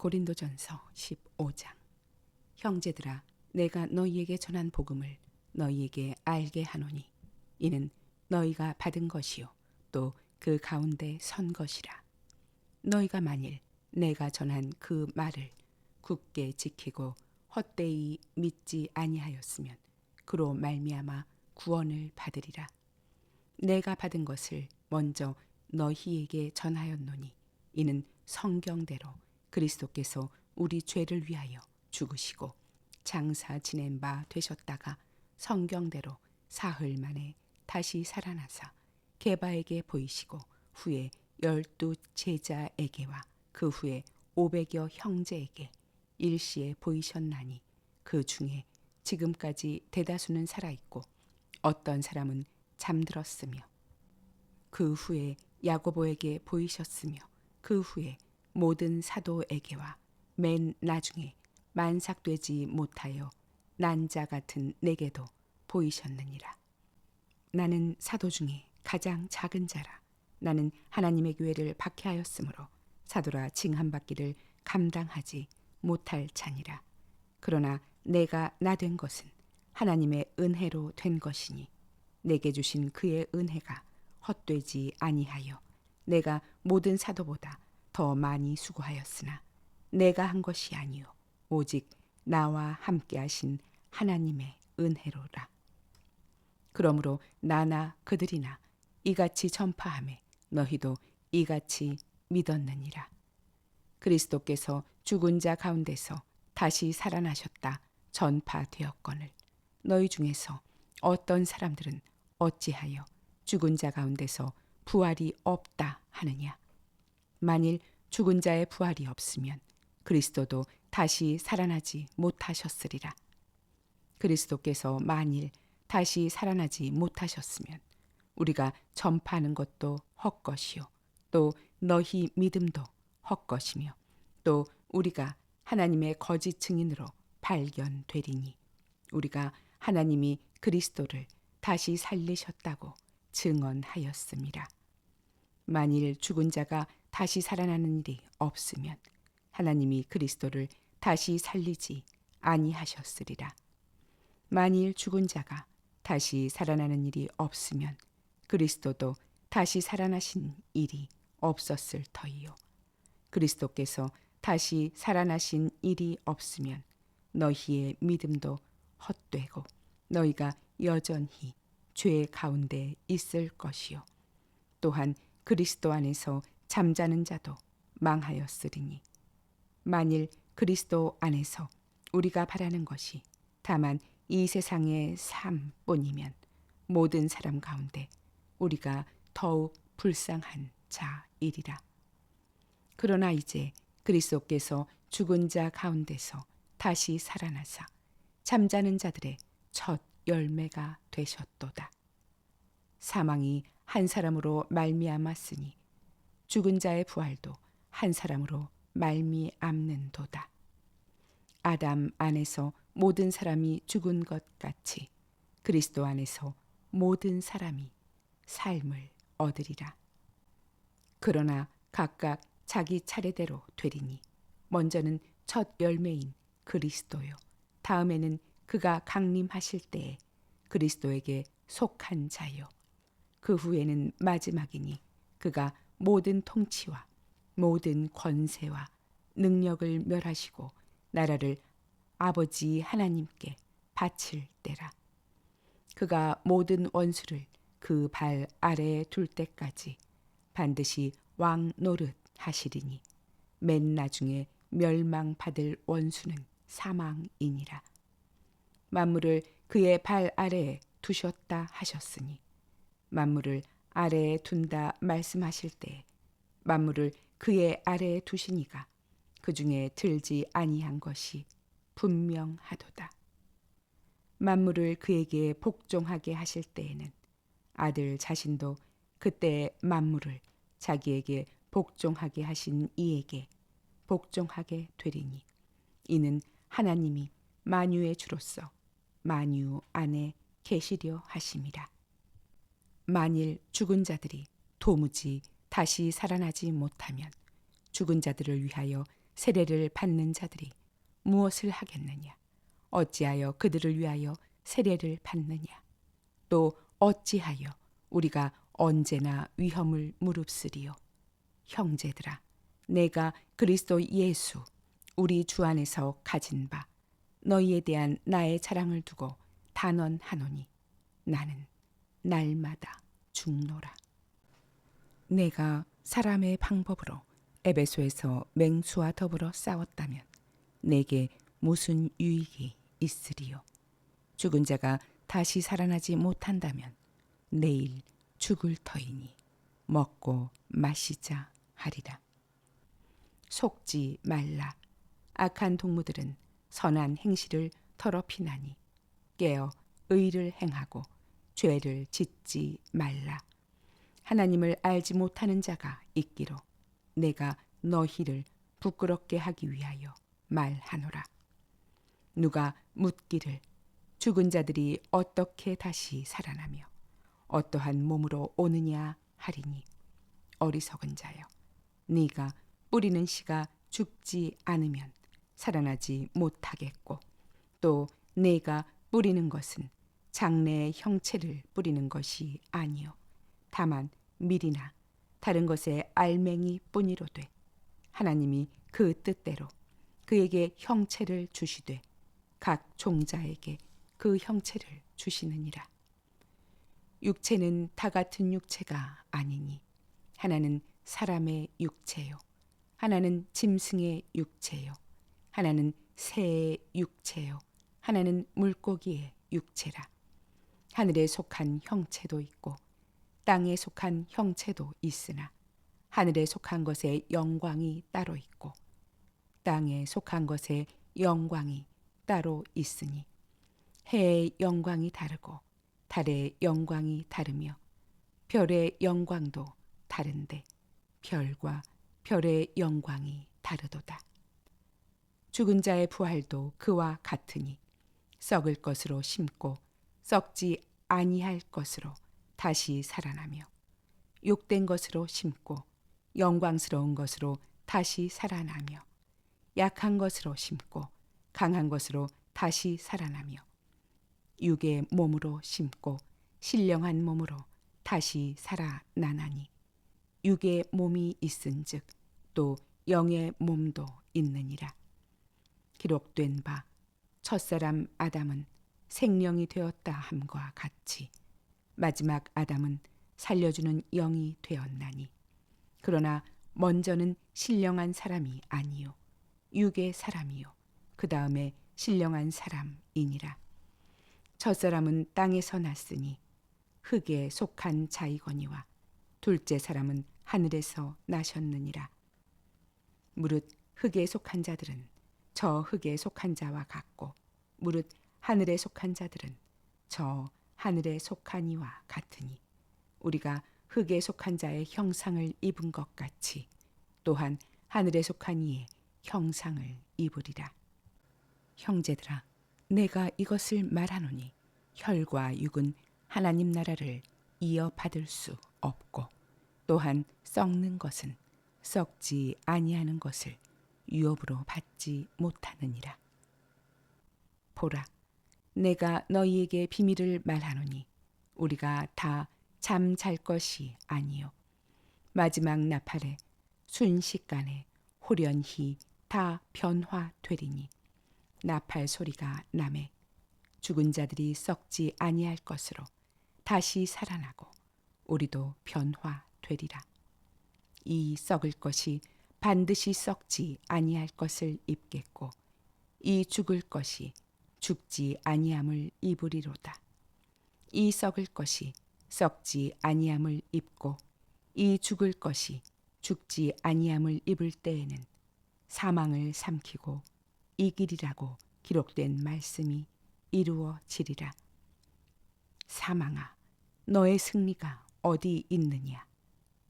고린도전서 15장. 형제들아 내가 너희에게 전한 복음을 너희에게 알게 하노니 이는 너희가 받은 것이요 또 그 가운데 선 것이라. 너희가 만일 내가 전한 그 말을 굳게 지키고 헛되이 믿지 아니하였으면 그로 말미암아 구원을 받으리라. 내가 받은 것을 먼저 너희에게 전하였노니 이는 성경대로 그리스도께서 우리 죄를 위하여 죽으시고 장사 지낸 바 되셨다가 성경대로 사흘 만에 다시 살아나사 게바에게 보이시고 후에 열두 제자에게와 그 후에 오백여 형제에게 일시에 보이셨나니 그 중에 지금까지 대다수는 살아있고 어떤 사람은 잠들었으며 그 후에 야고보에게 보이셨으며 그 후에 모든 사도에게와 맨 나중에 만삭되지 못하여 난자 같은 내게도 보이셨느니라. 나는 사도 중에 가장 작은 자라. 나는 하나님의 교회를 박해하였으므로 사도라 칭함받기를 감당하지 못할 자니라. 그러나 내가 나 된 것은 하나님의 은혜로 된 것이니 내게 주신 그의 은혜가 헛되지 아니하여 내가 모든 사도보다 더 많이 수고하였으나 내가 한 것이 아니요 오직 나와 함께 하신 하나님의 은혜로라. 그러므로 나나 그들이나 이같이 전파함에 너희도 이같이 믿었느니라. 그리스도께서 죽은 자 가운데서 다시 살아나셨다 전파되었거늘 너희 중에서 어떤 사람들은 어찌하여 죽은 자 가운데서 부활이 없다 하느냐 만일 죽은 자의 부활이 없으면 그리스도도 다시 살아나지 못하셨으리라 그리스도께서 만일 다시 살아나지 못하셨으면 우리가 전파하는 것도 헛것이요 또 너희 믿음도 헛것이며 또 우리가 하나님의 거짓 증인으로 발견되리니 우리가 하나님이 그리스도를 다시 살리셨다고 증언하였습니다. 만일 죽은 자가 다시 살아나는 일이 없으면 하나님이 그리스도를 다시 살리지 아니하셨으리라. 만일 죽은 자가 다시 살아나는 일이 없으면 그리스도도 다시 살아나신 일이 없었을 터이요. 그리스도께서 다시 살아나신 일이 없으면 너희의 믿음도 헛되고 너희가 여전히 죄 가운데 있을 것이요. 또한 그리스도 안에서 잠자는 자도 망하였으리니 만일 그리스도 안에서 우리가 바라는 것이 다만 이 세상의 삶뿐이면 모든 사람 가운데 우리가 더욱 불쌍한 자이리라. 그러나 이제 그리스도께서 죽은 자 가운데서 다시 살아나사 잠자는 자들의 첫 열매가 되셨도다. 사망이 한 사람으로 말미암았으니 죽은 자의 부활도 한 사람으로 말미암는 도다. 아담 안에서 모든 사람이 죽은 것 같이 그리스도 안에서 모든 사람이 삶을 얻으리라. 그러나 각각 자기 차례대로 되리니 먼저는 첫 열매인 그리스도요. 다음에는 그가 강림하실 때에 그리스도에게 속한 자요. 그 후에는 마지막이니 그가 모든 통치와 모든 권세와 능력을 멸하시고 나라를 아버지 하나님께 바칠 때라. 그가 모든 원수를 그 발 아래에 둘 때까지 반드시 왕 노릇 하시리니 맨 나중에 멸망받을 원수는 사망이니라. 만물을 그의 발 아래에 두셨다 하셨으니 만물을 아래에 둔다 말씀하실 때 만물을 그의 아래에 두시니가 그 중에 들지 아니한 것이 분명하도다. 만물을 그에게 복종하게 하실 때에는 아들 자신도 그때 만물을 자기에게 복종하게 하신 이에게 복종하게 되리니 이는 하나님이 만유의 주로서 만유 안에 계시려 하심이라. 만일 죽은 자들이 도무지 다시 살아나지 못하면 죽은 자들을 위하여 세례를 받는 자들이 무엇을 하겠느냐? 어찌하여 그들을 위하여 세례를 받느냐? 또 어찌하여 우리가 언제나 위험을 무릅쓰리요? 형제들아, 내가 그리스도 예수 우리 주 안에서 가진 바 너희에 대한 나의 자랑을 두고 단언하노니 나는 날마다 죽노라. 내가 사람의 방법으로 에베소에서 맹수와 더불어 싸웠다면 내게 무슨 유익이 있으리요? 죽은 자가 다시 살아나지 못한다면 내일 죽을 터이니 먹고 마시자 하리라. 속지 말라. 악한 동무들은 선한 행실을 더럽히나니 깨어 의를 행하고 죄를 짓지 말라. 하나님을 알지 못하는 자가 있기로 내가 너희를 부끄럽게 하기 위하여 말하노라. 누가 묻기를 죽은 자들이 어떻게 다시 살아나며 어떠한 몸으로 오느냐 하리니 어리석은 자여 네가 뿌리는 씨가 죽지 않으면 살아나지 못하겠고 또 내가 뿌리는 것은 장래의 형체를 뿌리는 것이 아니요. 다만 밀이나 다른 것의 알맹이 뿐이로되 하나님이 그 뜻대로 그에게 형체를 주시되 각 종자에게 그 형체를 주시느니라. 육체는 다 같은 육체가 아니니 하나는 사람의 육체요. 하나는 짐승의 육체요. 하나는 새의 육체요. 하나는 물고기의 육체라 하늘에 속한 형체도 있고 땅에 속한 형체도 있으나 하늘에 속한 것의 영광이 따로 있고 땅에 속한 것의 영광이 따로 있으니 해의 영광이 다르고 달의 영광이 다르며 별의 영광도 다른데 별과 별의 영광이 다르도다. 죽은 자의 부활도 그와 같으니 썩을 것으로 심고 썩지 아니할 것으로 다시 살아나며 욕된 것으로 심고 영광스러운 것으로 다시 살아나며 약한 것으로 심고 강한 것으로 다시 살아나며 육의 몸으로 심고 신령한 몸으로 다시 살아나나니 육의 몸이 있은즉 또 영의 몸도 있느니라. 기록된 바 첫사람 아담은 생명이 되었다 함과 같이 마지막 아담은 살려주는 영이 되었나니. 그러나 먼저는 신령한 사람이 아니요 육의 사람이요 그 다음에 신령한 사람이니라. 첫 사람은 땅에서 났으니 흙에 속한 자이거니와 둘째 사람은 하늘에서 나셨느니라. 무릇 흙에 속한 자들은 저 흙에 속한 자와 같고 무릇 하늘에 속한 자들은 저 하늘에 속한 이와 같으니 우리가 흙에 속한 자의 형상을 입은 것 같이 또한 하늘에 속한 이의 형상을 입으리라. 형제들아, 내가 이것을 말하노니 혈과 육은 하나님 나라를 이어받을 수 없고 또한 썩는 것은 썩지 아니하는 것을 유업으로 받지 못하느니라. 보라, 내가 너희에게 비밀을 말하노니 우리가 다 잠 잘 것이 아니요. 마지막 나팔에 순식간에 호련히 다 변화되리니 나팔 소리가 남에 죽은 자들이 썩지 아니할 것으로 다시 살아나고 우리도 변화되리라. 이 썩을 것이 반드시 썩지 아니할 것을 입겠고 이 죽을 것이 죽지 아니함을 입으리로다. 이 썩을 것이 썩지 아니함을 입고 이 죽을 것이 죽지 아니함을 입을 때에는 사망을 삼키고 이기리라고 기록된 말씀이 이루어지리라. 사망아, 너의 승리가 어디 있느냐?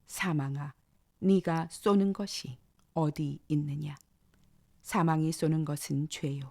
사망아, 네가 쏘는 것이 어디 있느냐? 사망이 쏘는 것은 죄요.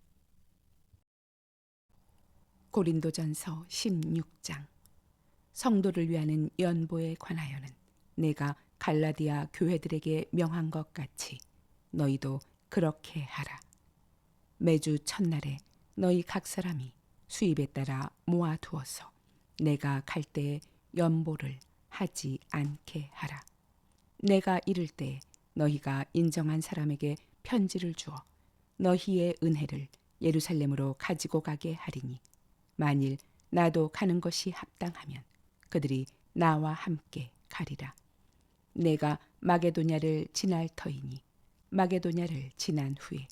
고린도전서 16장 성도를 위하는 연보에 관하여는 내가 갈라디아 교회들에게 명한 것 같이 너희도 그렇게 하라. 매주 첫날에 너희 각 사람이 수입에 따라 모아두어서 내가 갈 때에 연보를 하지 않게 하라. 내가 이를 때 너희가 인정한 사람에게 편지를 주어 너희의 은혜를 예루살렘으로 가지고 가게 하리니 만일 나도 가는 것이 합당하면 그들이 나와 함께 가리라. 내가 마게도냐를 지날 터이니 마게도냐를 지난 후에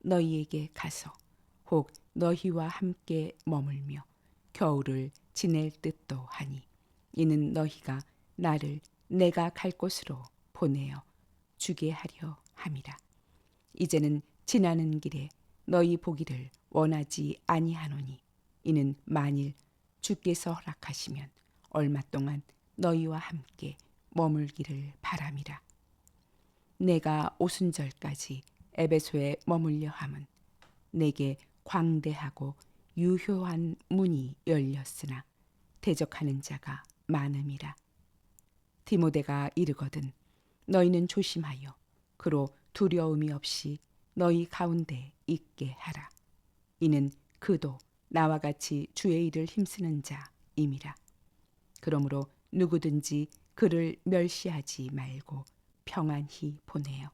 너희에게 가서 혹 너희와 함께 머물며 겨울을 지낼 듯도 하니 이는 너희가 나를 내가 갈 곳으로 보내어 주게 하려 함이라. 이제는 지나는 길에 너희 보기를 원하지 아니하노니 이는 만일 주께서 허락하시면 얼마 동안 너희와 함께 머물기를 바람이라. 내가 오순절까지 에베소에 머물려 함은 내게 광대하고 유효한 문이 열렸으나 대적하는 자가 많음이라. 디모데가 이르거든 너희는 조심하여 그로 두려움이 없이 너희 가운데 있게 하라. 이는 그도 나와 같이 주의 일을 힘쓰는 자임이라. 그러므로 누구든지 그를 멸시하지 말고 평안히 보내어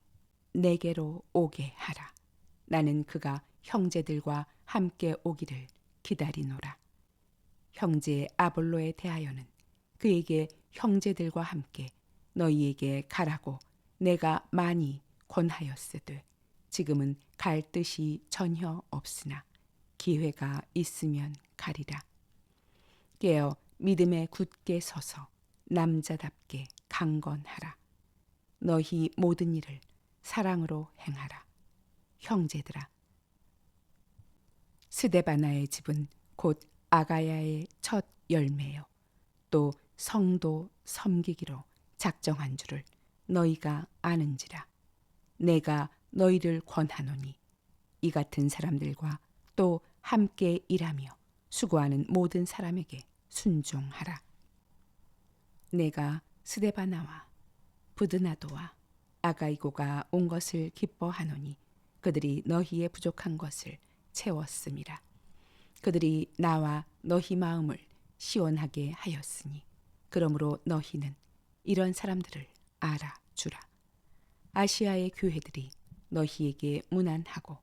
내게로 오게 하라. 나는 그가 형제들과 함께 오기를 기다리노라. 형제 아볼로에 대하여는 그에게 형제들과 함께 너희에게 가라고 내가 많이 권하였으되 지금은 갈 뜻이 전혀 없으나 기회가 있으면 가리라. 깨어 믿음에 굳게 서서 남자답게 강건하라. 너희 모든 일을 사랑으로 행하라. 형제들아. 스데바나의 집은 곧 아가야의 첫 열매요. 또 성도 섬기기로 작정한 줄을 너희가 아는지라. 내가 너희를 권하노니 이 같은 사람들과 또 함께 일하며 수고하는 모든 사람에게 순종하라. 내가 스데바나와 부드나도와 아가이고가 온 것을 기뻐하노니 그들이 너희의 부족한 것을 채웠음이라. 그들이 나와 너희 마음을 시원하게 하였으니 그러므로 너희는 이런 사람들을 알아주라. 아시아의 교회들이 너희에게 무난하고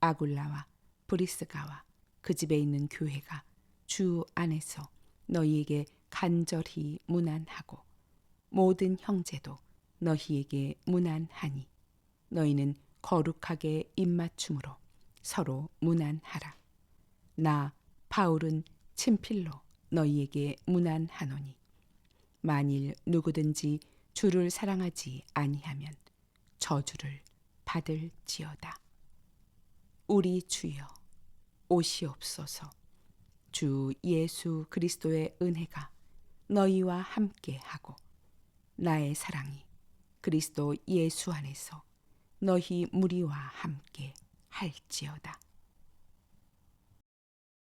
아굴라와 브리스가와 그 집에 있는 교회가 주 안에서 너희에게 간절히 무난하고 모든 형제도 너희에게 무난하니 너희는 거룩하게 입맞춤으로 서로 무난하라. 나 바울은 친필로 너희에게 무난하노니 만일 누구든지 주를 사랑하지 아니하면 저주를 받을지어다. 우리 주여 오시옵소서. 주 예수 그리스도의 은혜가 너희와 함께 하고 나의 사랑이 그리스도 예수 안에서 너희 무리와 함께 할지어다.